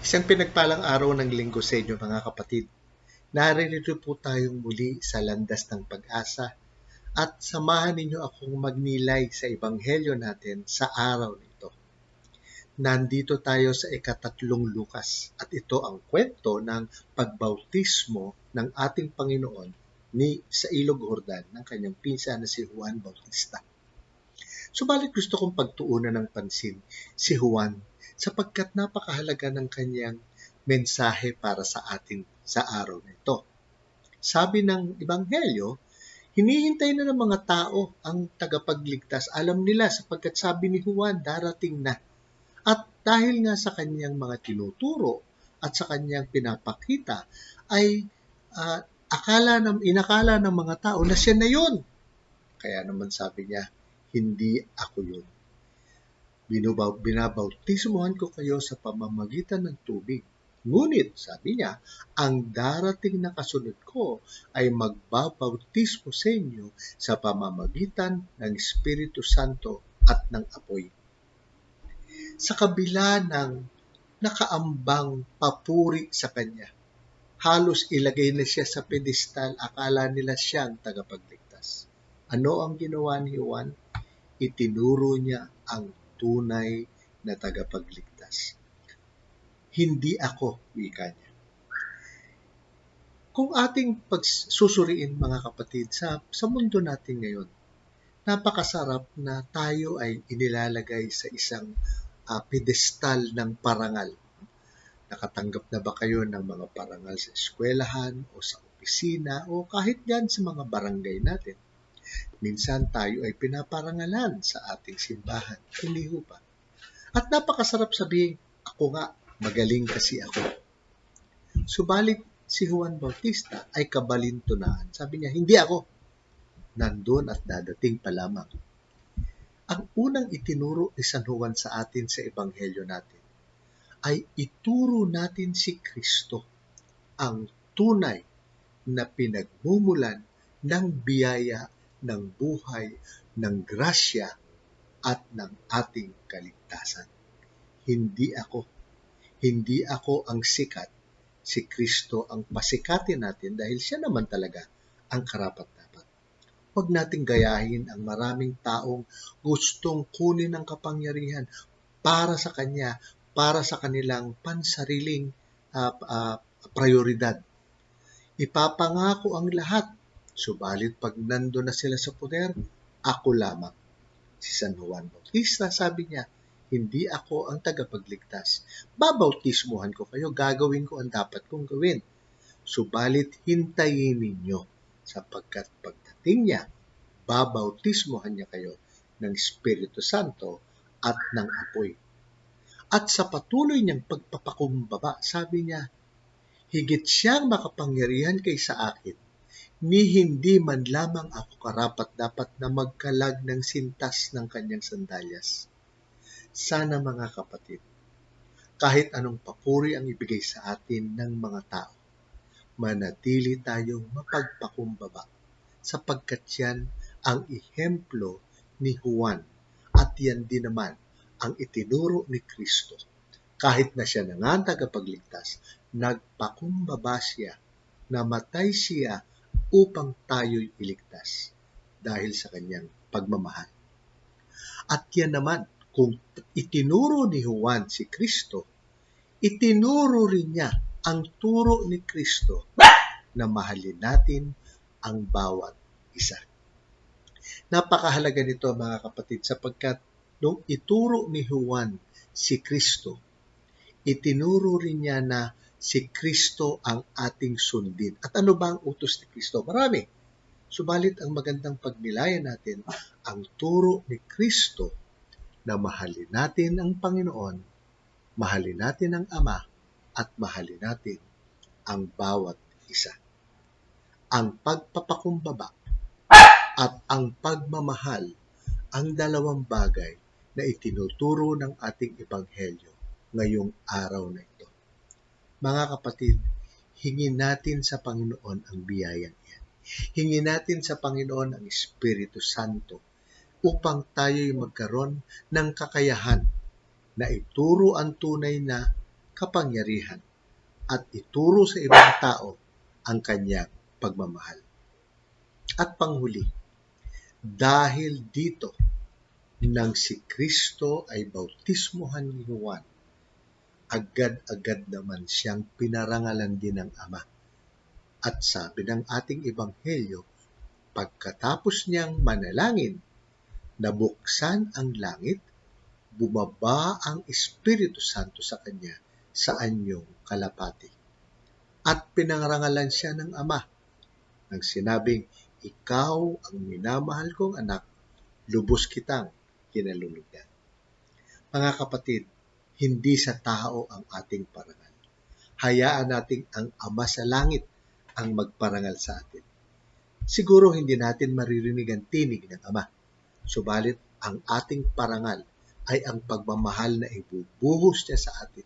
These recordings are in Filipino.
Isang pinagpalang araw ng linggo sa inyo mga kapatid. Naririto po tayong muli sa landas ng pag-asa at samahan ninyo akong magnilay sa ebanghelyo natin sa araw nito. Nandito tayo sa ikatatlong Lukas at ito ang kwento ng pagbautismo ng ating Panginoon ni sa Ilog Jordan ng kanyang pinsan na si Juan Bautista. Subalit gusto kong pagtuunan ng pansin si Juan sapagkat napakahalaga ng kanyang mensahe para sa atin sa araw nito. Sabi ng Ebanghelyo, hinihintay na ng mga tao ang tagapagligtas. Alam nila sapagkat sabi ni Juan, darating na. At dahil nga sa kanyang mga tinuturo at sa kanyang pinapakita, ay uh, akala ng, inakala ng mga tao na siya na yun. Kaya naman sabi niya, hindi ako yun Binubaw, binabautismohan ko kayo sa pamamagitan ng tubig. Ngunit, sabi niya, ang darating na kasunod ko ay magbabautismo sa inyo sa pamamagitan ng Espiritu Santo at ng apoy. Sa kabila ng nakaambang papuri sa Kanya, halos ilagay na siya sa pedestal, akala nila siyang tagapagligtas. Ano ang ginawa ni Juan? Itinuro niya ang tunay na tagapagligtas. Hindi ako, wika niya. Kung ating pagsusuriin mga kapatid sa, sa mundo natin ngayon, napakasarap na tayo ay inilalagay sa isang uh, pedestal ng parangal. Nakatanggap na ba kayo ng mga parangal sa eskwelahan o sa opisina o kahit yan sa mga barangay natin? Minsan tayo ay pinaparangalan sa ating simbahan. Hindi ho ba? At napakasarap sabihin, ako nga, magaling kasi ako. Subalit si Juan Bautista ay kabalintunaan. Sabi niya, hindi ako. Nandun at dadating pa lamang. Ang unang itinuro ni San Juan sa atin sa Ebanghelyo natin ay ituro natin si Kristo, ang tunay na pinagmumulan ng biyaya ng buhay, ng grasya at ng ating kaligtasan. Hindi ako. Hindi ako ang sikat. Si Kristo ang pasikatin natin dahil siya naman talaga ang karapat-dapat. Huwag nating gayahin ang maraming taong gustong kunin ang kapangyarihan para sa Kanya, para sa kanilang pansariling uh, uh, prioridad. Ipapangako ang lahat Subalit pag nando na sila sa poder, ako lamang. Si San Juan Bautista sabi niya, hindi ako ang tagapagligtas. Babautismuhan ko kayo, gagawin ko ang dapat kong gawin. Subalit hintayin ninyo sapagkat pagdating niya, babautismuhan niya kayo ng Espiritu Santo at ng apoy. At sa patuloy niyang pagpapakumbaba, sabi niya, higit siyang makapangyarihan kaysa akin ni hindi man lamang ako karapat dapat na magkalag ng sintas ng kanyang sandalyas. Sana mga kapatid, kahit anong papuri ang ibigay sa atin ng mga tao, manatili tayong mapagpakumbaba sapagkat yan ang ihemplo ni Juan at yan din naman ang itinuro ni Kristo. Kahit na siya na nga tagapagligtas, nagpakumbaba siya, namatay siya upang tayo'y iligtas dahil sa kanyang pagmamahal. At yan naman, kung itinuro ni Juan si Kristo, itinuro rin niya ang turo ni Kristo na mahalin natin ang bawat isa. Napakahalaga nito mga kapatid sapagkat nung ituro ni Juan si Kristo, itinuro rin niya na si Kristo ang ating sundin. At ano ba ang utos ni Kristo? Marami. Subalit ang magandang pagnilayan natin, ang turo ni Kristo na mahalin natin ang Panginoon, mahalin natin ang Ama, at mahalin natin ang bawat isa. Ang pagpapakumbaba at ang pagmamahal ang dalawang bagay na itinuturo ng ating Ebanghelyo ngayong araw na ito. Mga kapatid, hingin natin sa Panginoon ang biyayang yan. Hingin natin sa Panginoon ang Espiritu Santo upang tayo'y magkaroon ng kakayahan na ituro ang tunay na kapangyarihan at ituro sa ibang tao ang kanyang pagmamahal. At panghuli, dahil dito nang si Kristo ay bautismohan ni Juan, agad-agad naman siyang pinarangalan din ng Ama. At sabi ng ating Ebanghelyo, pagkatapos niyang manalangin, nabuksan ang langit, bumaba ang Espiritu Santo sa kanya sa anyong kalapati. At pinangarangalan siya ng Ama nang sinabing, Ikaw ang minamahal kong anak, lubos kitang kinalulugdan. Mga kapatid, hindi sa tao ang ating parangal. Hayaan nating ang Ama sa langit ang magparangal sa atin. Siguro hindi natin maririnig ang tinig ng Ama. Subalit ang ating parangal ay ang pagmamahal na ibubuhos niya sa atin.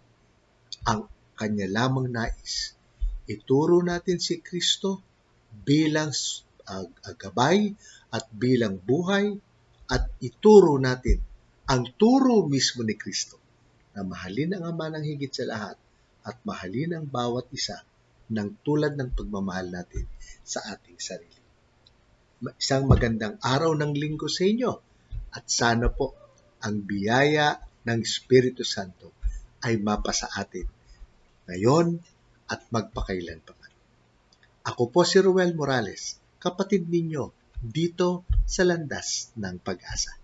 Ang kanya lamang nais. Ituro natin si Kristo bilang uh, gabay at bilang buhay at ituro natin ang turo mismo ni Kristo na mahalin ang Ama ng higit sa lahat at mahalin ang bawat isa ng tulad ng pagmamahal natin sa ating sarili. Isang magandang araw ng linggo sa inyo at sana po ang biyaya ng Espiritu Santo ay mapasa atin ngayon at magpakailan pa man. Ako po si Ruel Morales, kapatid ninyo dito sa landas ng pag-asa.